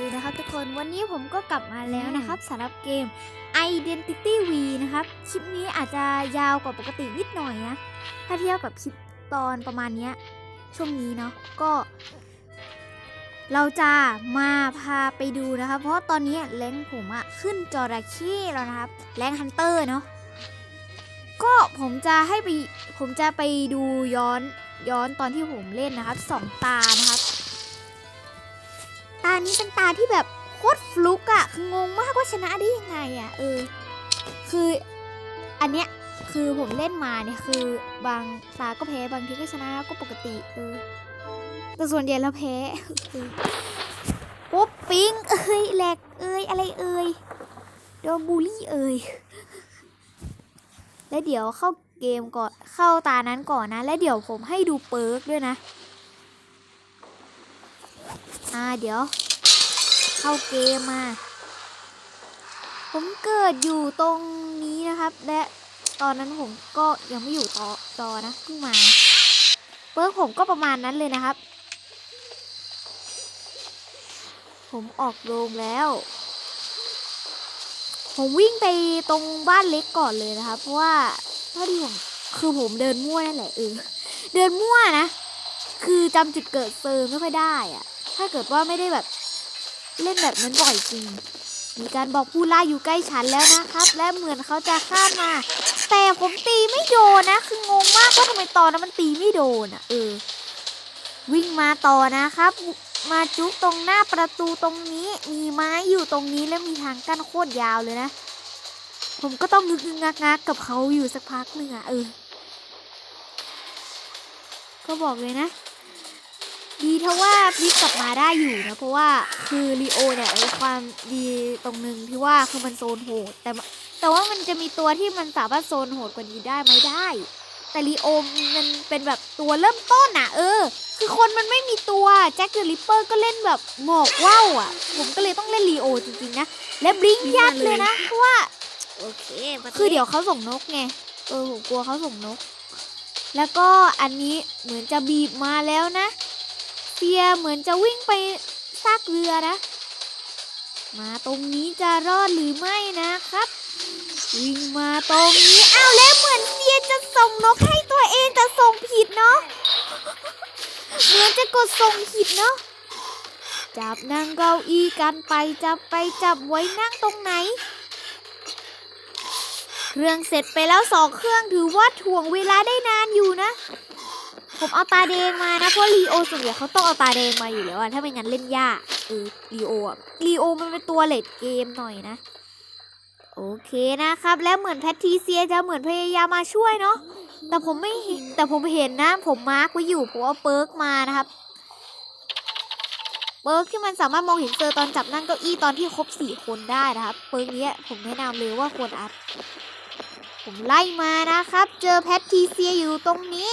ดีนะครับทุกคนวันนี้ผมก็กลับมาแล้วนะครับสำหรับเกม Identity V นะครับ คลิปนี้อาจจะยาวกว่าปกตินิดหน่อยนะ ถ้าเทียบกับคลิปตอนประมาณเนี้ยช่วงนี้เนาะก็ เราจะมาพาไปดูนะครับ เพราะตอนนี้แรงค์ผมอะขึ้นจระเข้แล้วนะครับแรงฮันเตอร์เนาะก็ผมจะให้ไปผมจะไปดูย้อนย้อนตอนที่ผมเล่นนะครับสองตานะครับตา นี้เป็นตาที่แบบโคตรฟลุกอะคืองงมากว่าชนะได้ยังไงอะเออ คืออันเนี้ยคือผมเล่นมาเนี่ยคือบางตาก็แพ้บางทีก็ชนะก็ปกติเออแต่ส่วนใหญ่แล้วแพ้ปุ๊บปิ๊งเอ้ยแหลกเอ้ยอะไรเอ้ยโดนบูลลี่เอ้ยแล้วเดี๋ยวเข้าเกมก่อนเข้าตานั้นก่อนนะ แล้วเดี๋ยวผมให้ดูเปิร์กด้วยนะ อ่าเดี๋ยว เข้าเกมมา ผมเกิดอยู่ตรงนี้นะครับ และตอนนั้นผมก็ยังไม่อยู่ต่อตอนะเพิ่งมาเปิร์กผมก็ประมาณนั้นเลยนะครับ ผมออกโรงแล้ว ผมวิ่งไปตรงบ้านเล็กก่อนเลยนะครับ เพราะว่าเท่าที่ผมคือผมเดินมั่วนั่นแหละเออเดินมั่วนะ คือจำจุดเกิดเซอร์ไม่ค่อยได้อะถ้าเกิดว่าไม่ได้แบบ เล่นแบบนั้นบ่อยจริง มีการบอกผู้ล่าอยู่ใกล้ฉันแล้วนะครับ และเหมือนเขาจะข้ามมา แต่ผมตีไม่โดนนะ คืองงมากว่าทำไมตอนนั้นมันตีไม่โดนอะเออ วิ่งมาต่อนะครับ มาจุกตรงหน้าประตูตรงนี้ มีไม้อยู่ตรงนี้แล้วมีทางกั้นโคตรยาวเลยนะ ผมก็ต้องงึกงักงักกับเขาอยู่สักพักหนึ่งอะเออ ก็บอกเลยนะ ดีเท่าว่าพลิกกลับมาได้อยู่นะ เพราะว่าคือลีโอเนี่ยมีความดีตรงหนึ่งที่ว่าคือมันโซนโหด แต่มแต่ว่ามันจะมีตัวที่มันสามารถโซนโหดกว่านี้ได้ไหมได้ แต่ลีโอมันเป็นแบบตัวเริ่มต้นอะเออ คือคนมันไม่มีตัวแจ็คเดอะริปเปอร์ก็เล่นแบบหมอกว่าวอะผมก็เลยต้องเล่นลีโอจริงๆนะ และบลิงยัดเลยนะเพราะว่าโอเคมาคือเดี๋ยวเขาส่งนกไงเออผมกลัวเขาส่งนก แล้วก็อันนี้เหมือนจะบีบมาแล้วนะ เฟียเหมือนจะวิ่งไปซากเรือนะ มาตรงนี้จะรอดหรือไม่นะครับวิ่งมาตรงนี้อ้าวแล้วเหมือนเฟียจะส่งนกให้ตัวเองแต่ส่งผิดเนาะเหมือนจะกดส่งผิดเนาะจับนั่งเก้าอี้กันไปจับไปจับไว้นั่งตรงไหน เครื่องเสร็จไปแล้วสองเครื่องถือว่าถ่วงเวลาได้นานอยู่นะ ผมเอาตาแดงมานะ เพราะลีโอส่วนใหญ่เขาต้องเอาตาแดงมาอยู่แล้วอะถ้าไม่งั้นเล่นยากเออลีโออะลีโอมันเป็นตัวเลดเกมหน่อยนะ โอเคนะครับ แล้วเหมือนแพทริเซียจะเหมือนพยายามมาช่วยเนาะแต่ผมไม่แต่ผมเห็นนะ ผมมาร์กไว้อยู่ผมเอาเปิร์กมานะครับเปิร์กที่มันสามารถมองเห็นเซอตอนจับนั่งเก้าอี้ตอนที่ครบสี่คนได้นะครับ เปิร์กเนี้ยผมแนะนำเลยว่าควรอัพผมไล่มานะครับ เจอแพทริเซียอยู่ตรงนี้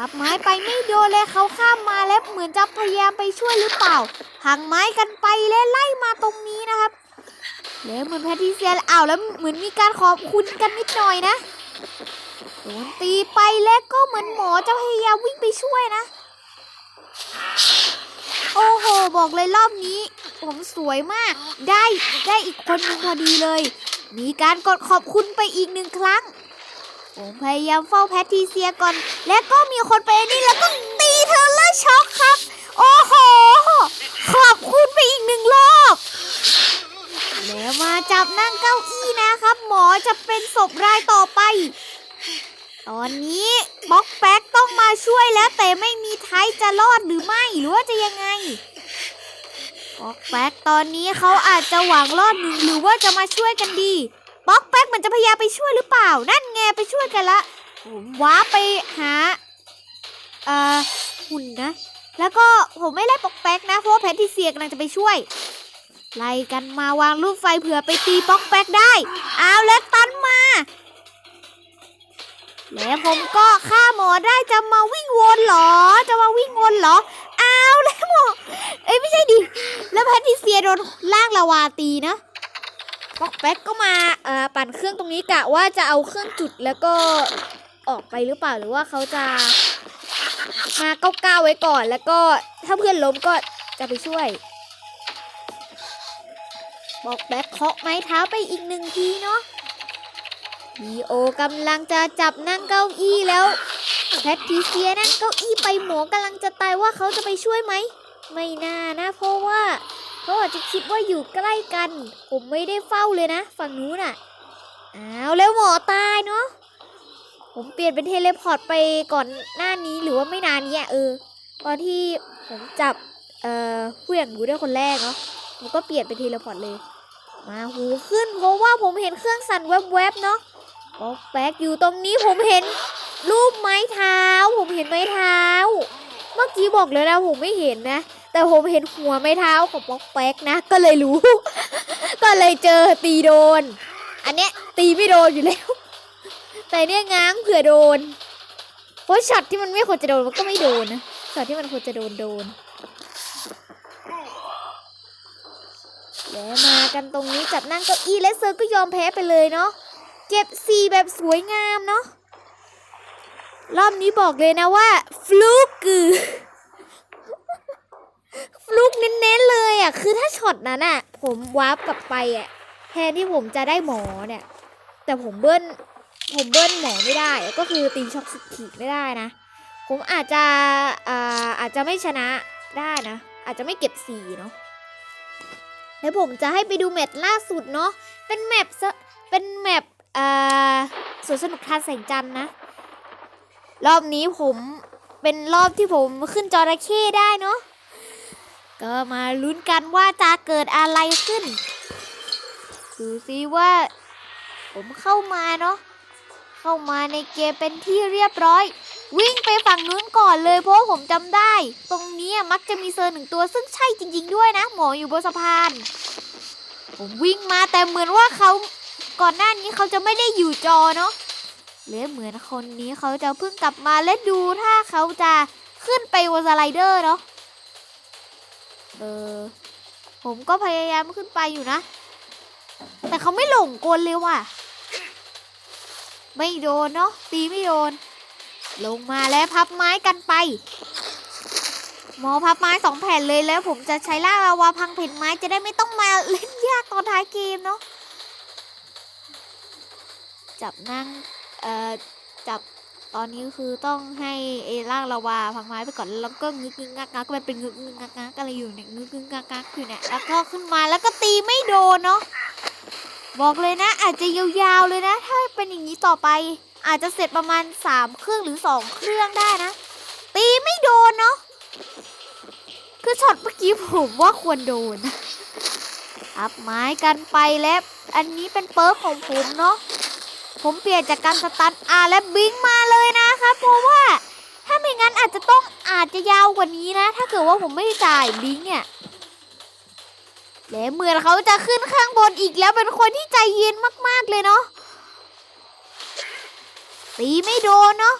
ทับไม้ไปไม่โดนเลยเขาข้ามมาแล้วเหมือนจะพยายามไปช่วยหรือเปล่าหักไม้กันไปและไล่มาตรงนี้นะครับแล้วเหมือนแพทริเซียอ้าวแล้วเหมือนมีการขอบคุณกันนิดหน่อยนะโดนตีไปแล้วก็เหมือนหมอจะพยายามวิ่งไปช่วยนะ โอ้โห บอกเลยรอบนี้ ผมสวยมาก ได้ได้อีกคนนึงพอดีเลย มีการกดขอบคุณไปอีกหนึ่งครั้ง ผมพยายามเฝ้าแพทริเซียก่อน และก็มีคนไปนี่แล้วก็ตีเธอเลยช็อกครับ โอ้โห ขอบคุณไปอีกหนึ่งรอบแล้วมาจับนั่งเก้าอี้นะครับ หมอจะเป็นศพรายต่อไป ตอนนี้บ็อกแป๊กต้องมาช่วยแล้ว แต่ไม่มีไทยจะรอดหรือไม่หรือว่าจะยังไงป๊อกแป๊กตอนนี้เขาอาจจะหวังรอดหนึ่งหรือว่าจะมาช่วยกันดี ป๊อกแป๊กมันจะพยายามไปช่วยหรือเปล่า นั่นไงไปช่วยกันละผมว้าไปหาเอ่อหุ่นนะ แล้วก็ผมไม่ไล่ป๊อกแป๊กนะ เพราะว่าแพทริเซียกำลังจะไปช่วย ไล่กันมาวางลูกไฟเผื่อไปตีป๊อกแป๊กได้ เอาแล้วตันมา แล้วผมก็ฆ่าหมอได้จะมาวิ่งวนเหรอ จะมาวิ่งวนเหรอ เอาแล้วหมอเอ้ยไม่ใช่ดิ แล้วแพทริเซียโดนลากลาวาตีนะ ป๊อกแป๊กก็มาเอ่อปั่นเครื่องตรงนี้กะว่าจะเอาเครื่องจุดแล้วก็ออกไปหรือเปล่าหรือว่าเขาจะมาเก้าๆไว้ก่อน แล้วก็ถ้าเพื่อนล้มก็จะไปช่วยบอกแบ็คเคาะไม้เท้าไปอีกหนึ่งทีเนาะลีโอกำลังจะจับนั่งเก้าอี้แล้วแพทริเซียนั่งเก้าอี้ไปหมอกำลังจะตายว่าเขาจะไปช่วยไหม ไม่น่านะเพราะว่า เขาอาจจะคิดว่าอยู่ใกล้กัน ผมไม่ได้เฝ้าเลยนะ ฝั่งนู้นอะอ้าวแล้วหมอตายเนาะผมเปลี่ยนเป็นเทเลพอร์ตไปก่อนหน้านี้หรือว่าไม่นานเนี้ยเออ ตอนที่ผมจับเอ่อผู้อย่างรู้ได้คนแรกเนาะผมก็เปลี่ยนเป็นเทเลพอร์ตเลย มาหูขึ้นเพราะว่าผมเห็นเครื่องสั่นแวบๆเนาะบอกแป๊กอยู่ตรงนี้ผมเห็นรูปไม้เท้า ผมเห็นไม้เท้า เมื่อกี้บอกเลยนะผมไม่เห็นนะ แต่ผมเห็นหัวไม้เท้าของป๊อกแป๊กนะ ก็เลยรู้ ก็เลยเจอตีโดน อันเนี้ยตีไม่โดนอยู่แล้ว แต่เนี่ยง้างเผื่อโดน เพราะช็อตที่มันไม่ควรจะโดนมันก็ไม่โดนนะช็อตที่มันควรจะโดนโดนแล้วมากันตรงนี้จับนั่งเก้าอี้และเซอร์ก็ยอมแพ้ไปเลยเนาะเก็บสีแบบสวยงามเนาะรอบนี้บอกเลยนะว่า ฟลุกคือ ฟลุกเน้นๆเลยอะ คือถ้าช็อตนั้นอะ ผมวาร์ปกลับไปอะแทนที่ผมจะได้หมอเนี่ย แต่ผมเบิ้ลผมเบิ้ลหมอไม่ได้ ก็คือตีช็อกสกิไม่ได้นะ ผมอาจจะอ่าอาจจะไม่ชนะได้นะ อาจจะไม่เก็บสีเนาะแล้วผมจะให้ไปดูแมตช์ล่าสุดเนาะ เป็นแมปซเป็นแมปอ่าสวนสนุกทานแสงจันทร์นะ รอบนี้ผมเป็นรอบที่ผมขึ้นจระเข้ได้เนาะ ก็มาลุ้นกันว่าจะเกิดอะไรขึ้น ดูซิว่า ผมเข้ามาเนาะ เข้ามาในเกมเป็นที่เรียบร้อย วิ่งไปฝั่งนู้นก่อนเลยเพราะผมจำได้ ตรงนี้มักจะมีเซอร์หนึ่งตัวซึ่งใช่จริง ๆ ด้วยนะ หมออยู่บนสะพาน ผมวิ่งมาแต่เหมือนว่าเขาก่อนหน้านี้เขาจะไม่ได้อยู่จอเนาะหรือเหมือนคนนี้เขาจะเพิ่งกลับมาและดูถ้าเขาจะขึ้นไปบนสไลเดอร์เนาะ เออ ผมก็พยายามขึ้นไปอยู่นะ แต่เขาไม่หลงกลเลยว่ะ ไม่โดนเนาะ ตีไม่โดน ลงมาแล้วพับไม้กันไป หมอพับไม้สองแผ่นเลยแล้ว ผมจะใช้ล่าลาวาพังแผ่นไม้จะได้ไม่ต้องมาเล่นยากตอนท้ายเกมเนาะ จับนั่ง เอ่อ จับ ตอนนี้คือต้องให้เอล่างลาวาพังไม้ไปก่อนแล้วก็งึกงึกงักงักก็มันเป็นงึกงึกงักงักอะไรอยู่เนี่ยงึกงึกงักงักอยู่เนี่ยแล้วก็ขึ้นมาแล้วก็ตีไม่โดนเนาะบอกเลยนะ อาจจะยาวๆเลยนะ ถ้าเป็นอย่างนี้ต่อไป อาจจะเสร็จประมาณสามเครื่องหรือสองเครื่องได้นะ ตีไม่โดนเนาะคือช็อตเมื่อกี้ผมว่าควรโดนอัพไม้กันไปแล้วอันนี้เป็นเปิร์กของผมเนาะ ผมเปลี่ยนจากการสตันอาและบิงมาเลยนะครับเพราะว่าถ้าไม่งั้นอาจจะต้องอาจจะยาวกว่านี้นะ ถ้าเกิดว่าผมไม่จ่ายบิงเนี่ยและเหมือนเขาจะขึ้นข้างบนอีกแล้วเป็นคนที่ใจเย็นมากๆเลยเนาะตีไม่โดนเนาะ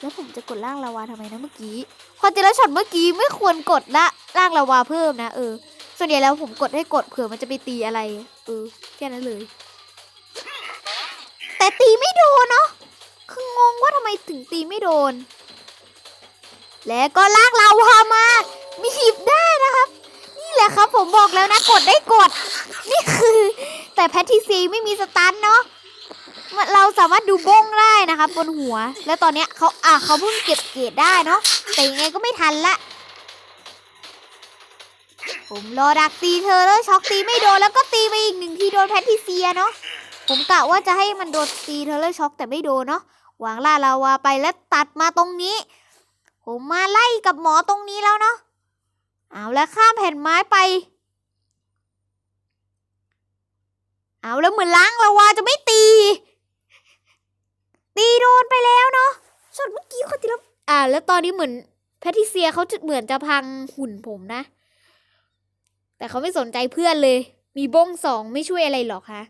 แล้วผมจะกดล่างลาวาทำไมนะเมื่อกี้พอเจอแล้วช็อตเมื่อกี้ไม่ควรกดละล่างลาวาเพิ่มนะเออส่วนใหญ่แล้วผมกดให้กดเผื่อมันจะไปตีอะไร เออแค่นั้นเลย แต่ตีไม่โดนเนาะคืองงว่าทำไมถึงตีไม่โดน แล้วก็ลากลาวามา มีหีบได้นะครับ นี่แหละครับผมบอกแล้วนะกดได้กด นี่คือ แต่แพททีซีไม่มีสตันเนาะเราสามารถดูบ้งได้นะครับบนหัว แล้วตอนเนี้ยเขาอะเขาเพิ่งเก็บเกรดได้เนาะแต่ยังไงก็ไม่ทันละ ผมรอดักตีเธอแล้วช็อกตีไม่โดนแล้วก็ตีไปอีกหนึ่งทีโดนแพททีเซียเนาะ ผมกะว่าจะให้มันโดนตีเทอเลอร์ช็อกแต่ไม่โดนเนาะวางล่าลาวาไปแล้วตัดมาตรงนี้ ผมมาไล่กับหมอตรงนี้แล้วเนาะเอาแล้วข้ามแผ่นไม้ไป เอาแล้วเหมือนล้างลาวาจะไม่ตี ตีโดนไปแล้วเนาะช็อตเมื่อกี้คนที่แล้วอ่า แล้วตอนนี้เหมือนแพทิเซียเขาจะเหมือนจะพังหุ่นผมนะ แต่เขาไม่สนใจเพื่อนเลย มีบ้งสองไม่ช่วยอะไรหรอกคะ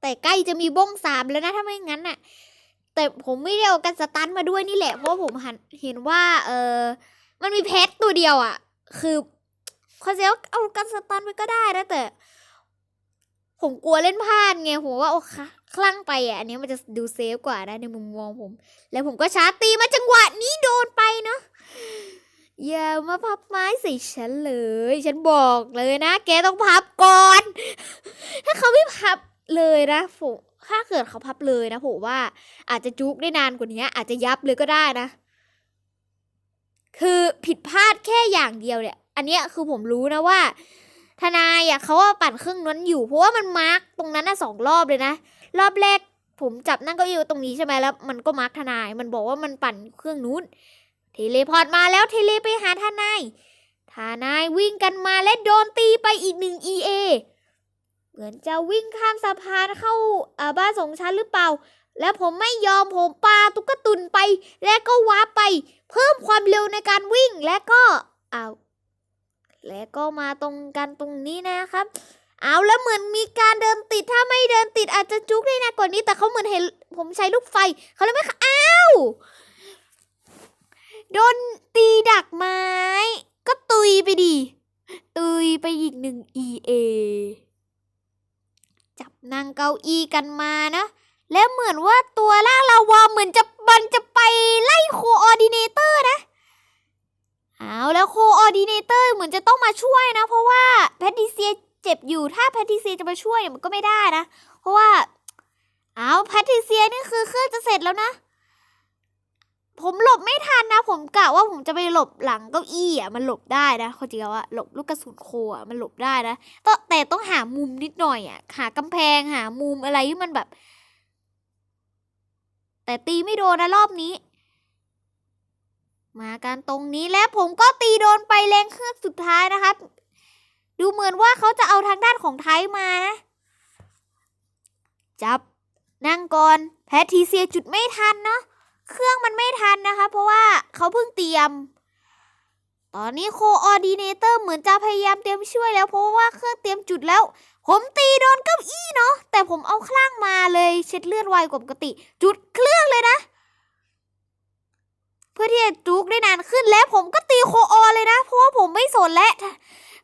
แต่ใกล้จะมีบ้งสามแล้วนะถ้าไม่งั้นน่ะ แต่ผมไม่ได้เอากันสตันมาด้วยนี่แหละ เพราะผมหันเห็นว่า เออมันมีเพชรตัวเดียวอะ่ะ คือคอนเซ็ปต์เอากันสตันไปก็ได้นะแต่ ผมกลัวเล่นพลาดไงผมว่าโอเคคลั่งไปอะอันนี้มันจะดูเซฟกว่านะในมุมมองผม แล้วผมก็ชาร์จตีมาจังหวะนี้โดนไปเนาะอย่ามาพับไม้ใส่ฉันเลย ฉันบอกเลยนะ แกต้องพับก่อน ถ้าเขาไม่พับ เลยนะผมถ้าเกิดเขาพับเลยนะผมว่า อาจจะจุกได้นานกว่านี้ อาจจะยับเลยก็ได้นะ คือผิดพลาดแค่อย่างเดียวเนี่ย อันนี้คือผมรู้นะว่า ทนายอะเขาว่าปั่นเครื่องนั้นอยู่ เพราะว่ามันมาร์กตรงนั้นน่ะสองรอบเลยนะ รอบแรกผมจับนั่งเก้าอี้ตรงนี้ใช่ไหมแล้ว มันก็มาร์กทนาย มันบอกว่ามันปั่นเครื่องนู้น เทเลพอร์ตมาแล้วเทเลไปหาทนาย ทนายวิ่งกันมาและโดนตีไปอีกหนึ่ง EA เหมือนจะวิ่งข้ามสะพานเข้าบ้านสองชั้นหรือเปล่า แล้วผมไม่ยอมผมปาตุ๊กตุนไป และก็ว้าร์ปไป เพิ่มความเร็วในการวิ่งและก็เอาและก็มาตรงกันตรงนี้นะครับ เอาแล้วเหมือนมีการเดินติดถ้าไม่เดินติดอาจจะจุกได้นะกว่านี้ แต่เขาเหมือนเห็นผมใช้ลูกไฟเขาเลยไม่ค่ะอ้าวโดนตีดักไม้ ก็ตุยไปดิ ตุยไปอีกหนึ่ง EA นั่งเก้าอี้กันมานะ แล้วเหมือนว่าตัวล่างลาวาเหมือนจะบันจะไปไล่โคออร์ดิเนเตอร์นะเอาแล้วโคออร์ดิเนเตอร์เหมือนจะต้องมาช่วยนะ เพราะว่าแพทติเซียเจ็บอยู่ถ้าแพทริเซียจะมาช่วยเนี่ยมันก็ไม่ได้นะ เพราะว่า เอาแพทริเซียนี่คือเครื่องจะเสร็จแล้วนะ ผมหลบไม่ทันนะ ผมกะว่าผมจะไปหลบหลังเก้าอี้อะมันหลบได้นะเขาจริงว่าหลบลูกกระสุนโคอะมันหลบได้นะแต่แต่ต้องหามุมนิดหน่อยอะหากำแพงหามุมอะไรที่มันแบบ แต่ตีไม่โดนนะรอบนี้ มากันตรงนี้และผมก็ตีโดนไปแรงเครื่องสุดท้ายนะครับ ดูเหมือนว่าเขาจะเอาทางด้านของไทยมานะจับนั่งก่อนแพทริเซียจุดไม่ทันเนาะ เครื่องมันไม่ทันนะคะ เพราะว่าเขาเพิ่งเตรียม ตอนนี้โคออร์ดิเนเตอร์เหมือนจะพยายามเตรียมช่วยแล้วเพราะว่าเครื่องเตรียมจุดแล้ว ผมตีโดนเก้าอี้เนาะแต่ผมเอาคลั่งมาเลยเช็ดเลือดไวกว่าปกติ จุดเครื่องเลยนะ เพื่อที่จะจุกได้นานขึ้นและผมก็ตีโคออเลยนะ เพราะว่าผมไม่สนและ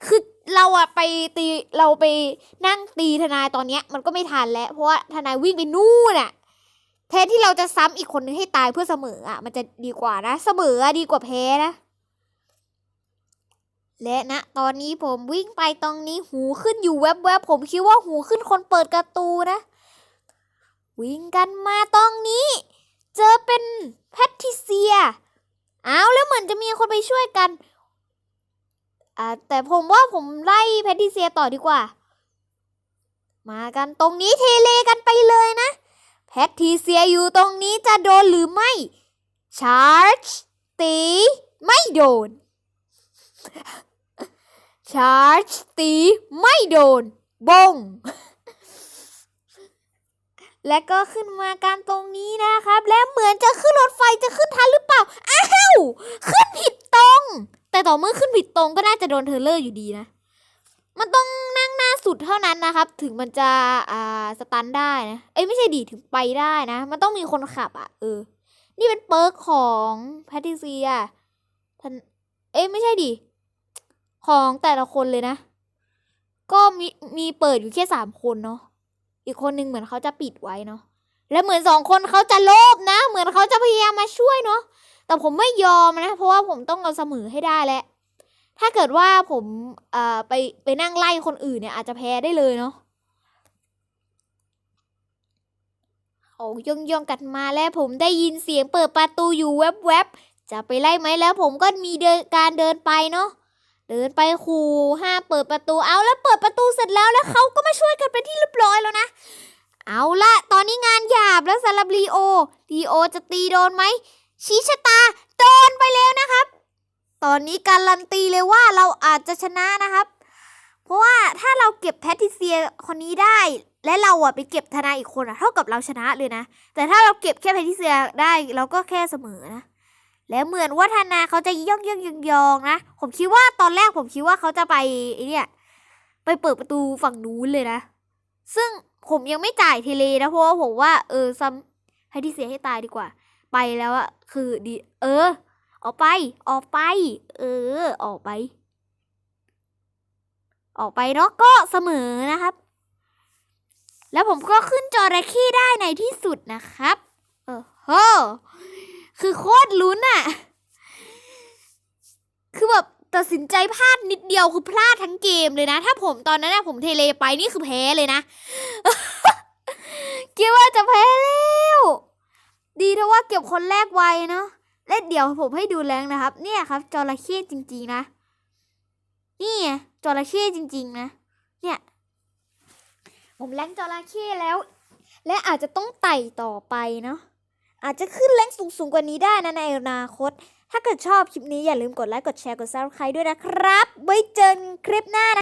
คือเราอะไปตีเราไปนั่งตีทนายตอนเนี้ยมันก็ไม่ทันแล้ว เพราะว่าทนายวิ่งไปนู่นอะ แทนที่เราจะซ้ำอีกคนนึงให้ตายเพื่อเสมออะ มันจะดีกว่านะ เสมอดีกว่าแพ้นะ และณตอนนี้ผมวิ่งไปตรงนี้หูขึ้นอยู่แวบๆผมคิดว่าหูขึ้นคนเปิดกร์ตูนะ วิ่งกันมาตรงนี้ เจอเป็นแพทริเซียเอาแล้วเหมือนจะมีคนไปช่วยกันอ่าแต่ผมว่าผมไล่แพทริเซียต่อดีกว่า มากันตรงนี้เทเลกันไปเลยนะ แพทริเซียอยู่ตรงนี้จะโดนหรือไม่ ชาร์จ ตี ไม่โดน ชาร์จ ตี ไม่โดน บง และก็ขึ้นมาการตรงนี้นะครับ และเหมือนจะขึ้นรถไฟจะขึ้นทันหรือเปล่า อ้าว ขึ้นผิดตรง แต่ต่อเมื่อขึ้นผิดตรงก็น่าจะโดนเทเลอร์อยู่ดีนะ มันต้อง สุดเท่านั้นนะครับ ถึงมันจะอ่าสตันได้นะเอ้ยไม่ใช่ดีถึงไปได้นะ มันต้องมีคนขับอะเออ นี่เป็นเปิร์กของแพทริเซียท่านเอ้ยไม่ใช่ดิของแต่ละคนเลยนะ ก็มีมีเปิดอยู่แค่สามคนเนาะอีกคนหนึ่งเหมือนเขาจะปิดไว้เนาะและเหมือนสองคนเขาจะโลภนะ เหมือนเขาจะพยายามมาช่วยเนาะแต่ผมไม่ยอมนะ เพราะว่าผมต้องเอาเสมอให้ได้แหละ ถ้าเกิดว่าผมเอ่อไปไปนั่งไล่คนอื่นเนี่ยอาจจะแพ้ได้เลยเนาะเขาย่องย่องกันมาแล้วผมได้ยินเสียงเปิดประตูอยู่แวบๆจะไปไล่ไหมแล้วผมก็มีเดินการเดินไปเนาะเดินไปขู่ห้าเปิดประตูเอาแล้วเปิดประตูเสร็จแล้วแล้วเขาก็มาช่วยกันเป็นที่เรียบร้อยแล้วนะ เอาละตอนนี้งานหยาบแล้วสำหรับลีโอลีโอจะตีโดนไหมชี้ชะตาโดนไปแล้วนะครับ ตอนนี้การันตีเลยว่าเราอาจจะชนะนะครับ เพราะว่าถ้าเราเก็บแพทริเซียคนนี้ได้ และเราอะไปเก็บทนาอีกคนอะเท่ากับเราชนะเลยนะ แต่ถ้าเราเก็บแค่แพทริเซียได้เราก็แค่เสมอนะและเหมือนว่าธนาเขาจะย่องย่องยองยองๆนะ ผมคิดว่าตอนแรกผมคิดว่าเขาจะไปไอ้เนี่ยไปเปิดประตูฝั่งนู้นเลยนะ ซึ่งผมยังไม่จ่ายเทเลนะเพราะว่าผมว่าเออซัมให้ที่เสียให้ตายดีกว่า ไปแล้วอะคือดี เออ ออกไป ออกไป เออ ออกไป ออกไปเนาะก็เสมอนะครับ แล้วผมก็ขึ้นจอระเข้ได้ในที่สุดนะครับเออโหคือโคตรลุ้นอะคือแบบตัดสินใจพลาดนิดเดียวคือพลาดทั้งเกมเลยนะ ถ้าผมตอนนั้นนะผมเทเลไปนี่คือแพ้เลยนะคิดว่าจะแพ้แล้ว ดีนะว่าเก็บคนแรกไวเนาะ และเดี๋ยวผมให้ดูแรงนะครับ เนี่ยครับจระเข้จริง ๆ นะ นี่จระเข้จริง ๆ นะ เนี่ย ผมแรงจระเข้แล้ว และอาจจะต้องไต่ต่อไปเนาะอาจจะขึ้นแรงสูงๆกว่านี้ได้นะในอนาคต ถ้าเกิดชอบคลิปนี้อย่าลืมกดไลค์กดแชร์กด subscribe ด้วยนะครับ ไว้เจอกันคลิปหน้านะ